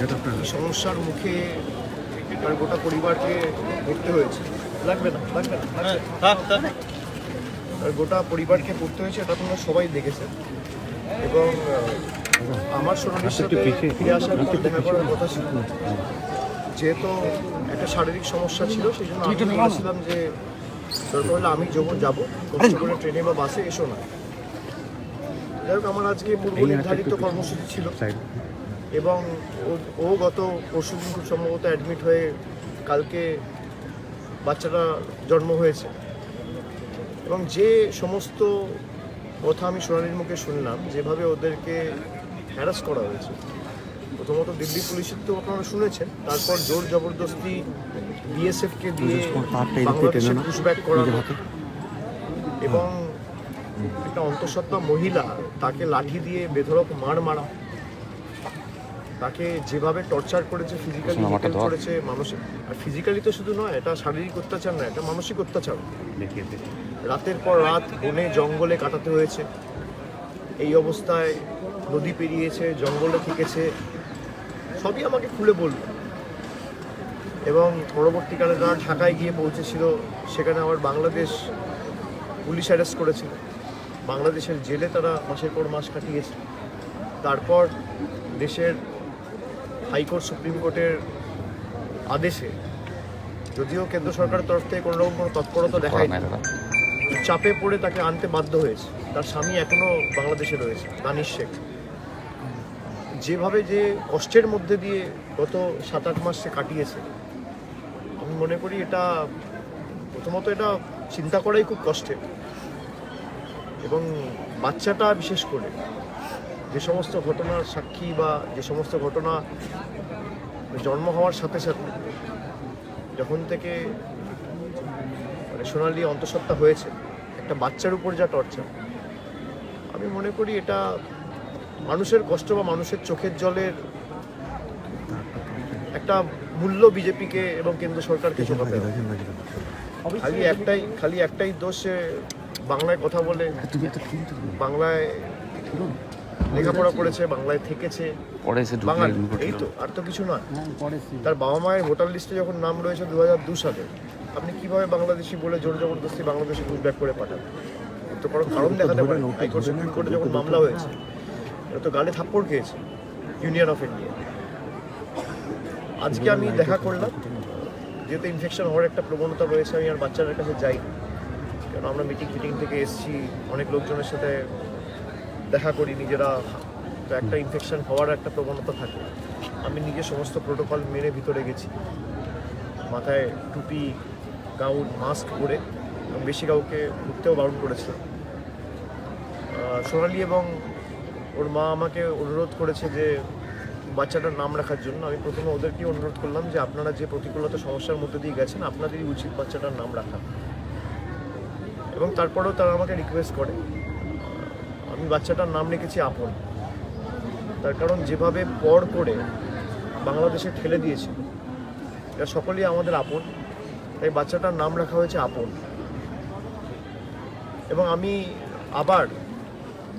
এই সমস্যার মুখে তার গোটা পরিবারকে পড়তে হয়েছে। লাগবে না লাগবে না তার গোটা পরিবারকে পড়তে হয়েছে এটা তোমরা সবাই দেখেছে। এবং আমার সোনালির সাথে ফিরে আসার পর দেখা করার কথা ছিল। যেহেতু একটা শারীরিক সমস্যা ছিল সেই জন্য আমি বলেছিলাম যে দরকার হলে আমি যখন যাব কষ্ট করে ট্রেনে বা বাসে এসো না। যাই হোক আমার আজকে পূর্ব নির্ধারিত কর্মসূচি ছিল। এবং ও- গত পরশু দিন খুব সম্ভবত অ্যাডমিট হয়ে কালকে বাচ্চাটা জন্ম হয়েছে। এবং যে সমস্ত কথা আমি সোনালির মুখে শুনলাম যেভাবে ওদেরকে হ্যারাস করা হয়েছে প্রথমত দিল্লি পুলিশের তো আপনারা শুনেছেন তারপর জোর জবরদস্তি বিএসএফকে দিয়ে বাংলাদেশে পুশব্যাক করানো এবং একটা অন্তঃসত্ত্বা মহিলা তাকে লাঠি দিয়ে বেধড়ক মার মারা তাকে যেভাবে টর্চার করেছে ফিজিক্যালি করেছে মানসিক আর ফিজিক্যালি তো শুধু নয় এটা শারীরিক অত্যাচার নয় এটা মানসিক অত্যাচার। রাতের পর রাত বনে জঙ্গলে কাটাতে হয়েছে। এই অবস্থায় নদী পেরিয়েছে জঙ্গলে থেকেছে। সবই আমাকে খুলে বলল। এবং পরবর্তীকালে তারা ঢাকায় গিয়ে পৌঁছেছিল। সেখানে আবার বাংলাদেশ পুলিশ অ্যারেস্ট করেছিল। বাংলাদেশের জেলে তারা মাসের পর মাস কাটিয়েছে। তারপর দেশের হাইকোর্ট সুপ্রিম কোর্টের আদেশে যদিও কেন্দ্র সরকারের তরফ থেকে কোনো রকম কোনো তৎপরতা দেখায়নি। চাপে পড়ে তাকে আনতে বাধ্য হয়েছে। তার স্বামী এখনও বাংলাদেশে রয়েছে দানিশ শেখ। যেভাবে যে কষ্টের মধ্যে দিয়ে গত সাত আট মাস সে কাটিয়েছে আমি মনে করি এটা প্রথমত এটা চিন্তা করাই খুব কষ্টের। এবং বাচ্চাটা বিশেষ করে যে সমস্ত ঘটনার সাক্ষী বা যে সমস্ত ঘটনা জন্ম হওয়ার সাথে সাথে যখন থেকে মানে সোনালি অন্তঃসত্ত্বা হয়েছে একটা বাচ্চার উপর যা টর্চার আমি মনে করি এটা মানুষের কষ্ট বা মানুষের চোখের জলের একটা মূল্য বিজেপিকে এবং কেন্দ্র সরকারকে চোখাতে খালি একটাই খালি একটাই দোষ বাংলায় কথা বলে বাংলায় লেখাপড়া করেছে বাংলায় থেকেছে। বাঙালি। এই তো আর তো কিছু নয়। তার বাবা মায়ের ভোটার লিস্টে যখন নাম রয়েছে দু হাজার দু সালে আপনি কীভাবে বাংলাদেশি বলে জোর জবরদস্তি বাংলাদেশে পুশব্যাক করে পাঠান তো কোনো কারণ দেখাতে পারে হাইকোর্ট সুপ্রিম কোর্টে যখন মামলা হয়েছে এটা তো গালে থাপ্পড় খেয়েছে ইউনিয়ন অফ ইন্ডিয়া আজকে আমি দেখা করলাম যেহেতু ইনফেকশন হওয়ার একটা প্রবণতা রয়েছে আমি আর বাচ্চাদের কাছে যাই কারণ আমরা মিটিং ফিটিং থেকে এসেছি অনেক লোকজনের সাথে দেখা করি, নিজেরা তো একটা ইনফেকশন হওয়ার একটা প্রবণতা থাকে। আমি নিজে সমস্ত প্রোটোকল মেনে ভিতরে গেছি। মাথায় টুপি গাউন মাস্ক পরে বেশি কাউকে ঘুরতেও বারণ করেছিলাম। সোনালি এবং ওর মা আমাকে অনুরোধ করেছে যে বাচ্চাটার নাম রাখার জন্য। আমি প্রথমে ওদেরকে অনুরোধ করলাম যে আপনারা যে প্রতিকূলতা সমস্যার মধ্যে দিয়ে গেছেন, আপনাদেরই উচিত বাচ্চাটার নাম রাখা। এবং তারপরেও তারা আমাকে রিকোয়েস্ট করে। আমি বাচ্চাটার নাম রেখেছি আপন। তার কারণ যেভাবে পর করে বাংলাদেশে ঠেলে দিয়েছে এটা সকলেই আমাদের আপন, তাই বাচ্চাটার নাম রাখা হয়েছে আপন। এবং আমি আবার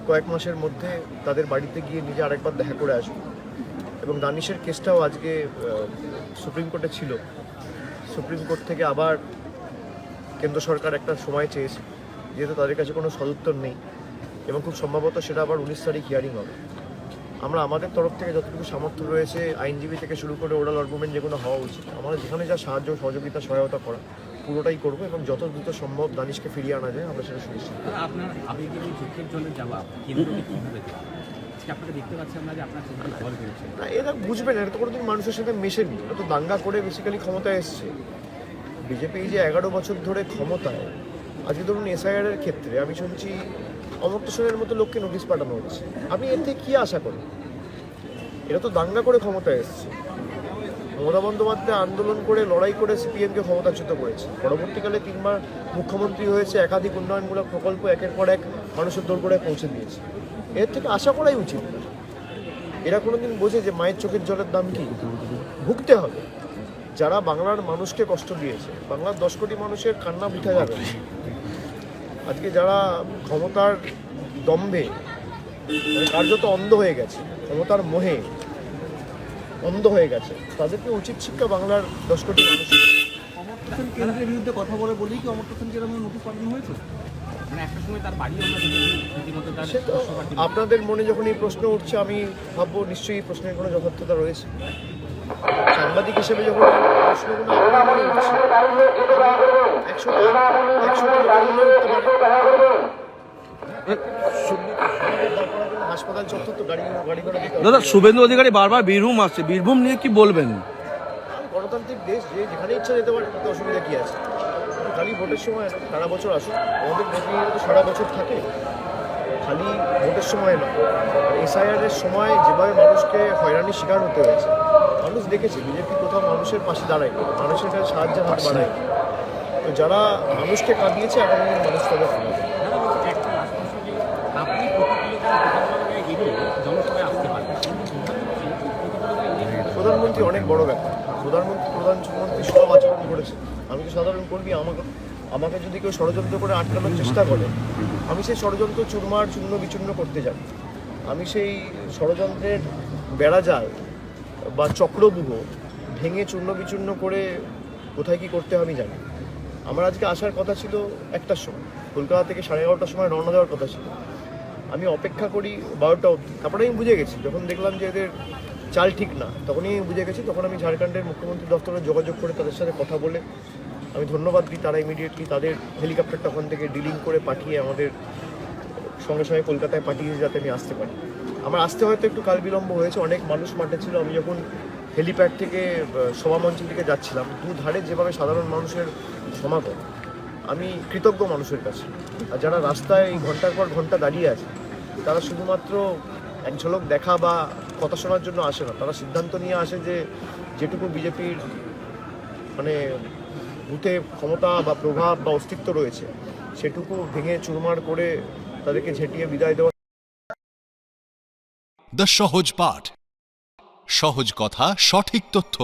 কয়েক মাসের মধ্যে তাদের বাড়িতে গিয়ে নিজে আরেকবার দেখা করে আসব। এবং দানিশের কেসটাও আজকে সুপ্রিম কোর্টে ছিল। সুপ্রিম কোর্ট থেকে আবার কেন্দ্র সরকার একটা সময় চেয়েছে, যেহেতু তাদের কাছে কোনো সদুত্তর নেই। এবং খুব সম্ভবত সেটা আবার উনিশ তারিখ হিয়ারিং হবে। আমরা আমাদের তরফ থেকে যতটুকু সামর্থ্য রয়েছে আইনজীবী থেকে শুরু করে ওরাল আর্গুমেন্ট যেগুলো হওয়া উচিত আমরা যেখানে যা সাহায্য সহযোগিতা সহায়তা করা পুরোটাই করব এবং যত দ্রুত সম্ভব দানিশকে ফিরিয়ে আনা যায় আমরা সেটা সুনিশ্চিত। আপনার কীভাবে বেরোচ্ছে না এরা বুঝবেন এটা তো কোনোদিন মানুষের সাথে মেশেনি এটা তো দাঙ্গা করে বেসিক্যালি ক্ষমতায় এসছে। বিজেপি যে এগারো বছর ধরে ক্ষমতায় আজকে ধরুন এসআইআর এর ক্ষেত্রে আমি শুনছি অমর্ত্য সেনের মতো লোককে নোটিশ পাঠানো হচ্ছে। আপনি এর থেকে কী আশা করি এরা তো দাঙ্গা করে ক্ষমতায় এসছে। মমতা বন্দ্যোপাধ্যায় আন্দোলন করে, লড়াই করে সিপিএমকে ক্ষমতাচ্যুত করেছে। পরবর্তীকালে তিনবার মুখ্যমন্ত্রী হয়েছে, একাধিক উন্নয়নমূলক প্রকল্প একের পর এক মানুষের দোরগোড়ায় পৌঁছে দিয়েছে। এর থেকে আশা করাই উচিত। এরা কোনোদিন বোঝে যে মায়ের চোখের জলের দাম কি? ভুগতে হবে। যারা বাংলার মানুষকে কষ্ট দিয়েছে, বাংলার দশ কোটি মানুষের কান্না বিঠা যাবে। আজকে যারা ক্ষমতার দম্ভে মানে কার্যত অন্ধ হয়ে গেছে ক্ষমতার মোহে অন্ধ হয়ে গেছে তাদেরকে উচিত শিক্ষা বাংলার দশ কোটি মানুষ কেন্দ্রের বিরুদ্ধে কথা বলে বলেই কি নোটিশ পাঠানো হয়েছে মানে। আপনাদের মনে যখন এই প্রশ্ন উঠছে আমি ভাববো নিশ্চয়ই এই প্রশ্নের কোনো যথার্থতা রয়েছে সাংবাদিক হিসেবে যখন প্রশ্নগুলো। দাদা শুভেন্দু অধিকারী বারবার বীরভূম আসছে। বীরভূম নিয়ে কি বলবেন? গণতান্ত্রিক দেশ যে যেখানে ইচ্ছা যেতে পারে তাতে অসুবিধা কী আছে? খালি ভোটের সময় সারা বছর আসুক। আমাদের সারা বছর থাকে। খালি ভোটের সময় না এসআইআর এর সময় যেভাবে মানুষকে হয়রানির শিকার হতে হয়েছে মানুষ দেখেছে বিজেপি কোথাও মানুষের পাশে দাঁড়ায় মানুষের কাছে সাহায্যের হাত বাড়ায় তো যারা মানুষকে কাঁদিয়েছে আগামী দিনে মানুষ তাদের এড়িয়ে প্রধানমন্ত্রী অনেক বড় ব্যাপার। প্রধানমন্ত্রী প্রধানমন্ত্রী সব আচরণ করেছে। আমি তো সাধারণ কর্মী? আমাকে আমাকে যদি কেউ ষড়যন্ত্র করে আটকানোর চেষ্টা করে, আমি সেই ষড়যন্ত্র চুরমার, চূর্ণ বিচূর্ণ করতে জানি আমি সেই ষড়যন্ত্রের বেড়াজাল বা চক্রবুহ ভেঙে চূর্ণ বিচূর্ণ করে কোথায় কি করতে আমি জানি আমার আজকে আসার কথা ছিল একটার সময়, কলকাতা থেকে সাড়ে এগারোটার সময় রওনা দেওয়ার কথা ছিল। আমি অপেক্ষা করি বারোটা অবধি। তারপরে আমি বুঝে গেছি, যখন দেখলাম যে এদের চাল ঠিক না, তখনই আমি বুঝে গেছি, তখন আমি ঝাড়খণ্ডের মুখ্যমন্ত্রী দপ্তরে যোগাযোগ করে তাদের সাথে কথা বলে আমি ধন্যবাদ দিই তারা ইমিডিয়েটলি তাদের হেলিকপ্টারটা ওখান থেকে ডিলিং করে পাঠিয়ে আমাদের সঙ্গে সঙ্গে কলকাতায় পাঠিয়ে যাতে আমি আসতে পারি। আমার আসতে হয়তো একটু কাল বিলম্ব হয়েছে, অনেক মানুষ মাঠে ছিল। আমি যখন হেলিপ্যাড থেকে সভামঞ্চের দিকে যাচ্ছিলাম দু ধারে যেভাবে সাধারণ মানুষের সমাগম, আমি কৃতজ্ঞ মানুষের কাছে। আর যারা রাস্তায় এই ঘণ্টার পর ঘণ্টা দাঁড়িয়ে আছে, তারা শুধুমাত্র এক ঝলক দেখা বা কথা শোনার জন্য আসে না। তারা সিদ্ধান্ত নিয়ে আসে যে যেটুকু বিজেপির মানে বুথে ক্ষমতা বা প্রভাব বা অস্তিত্ব রয়েছে, সেটুকু ভেঙে চুরমার করে তাদেরকে ঝেঁটিয়ে বিদায় দেওয়া দ্য সহজ পাঠ, সহজ কথা, সঠিক তথ্য।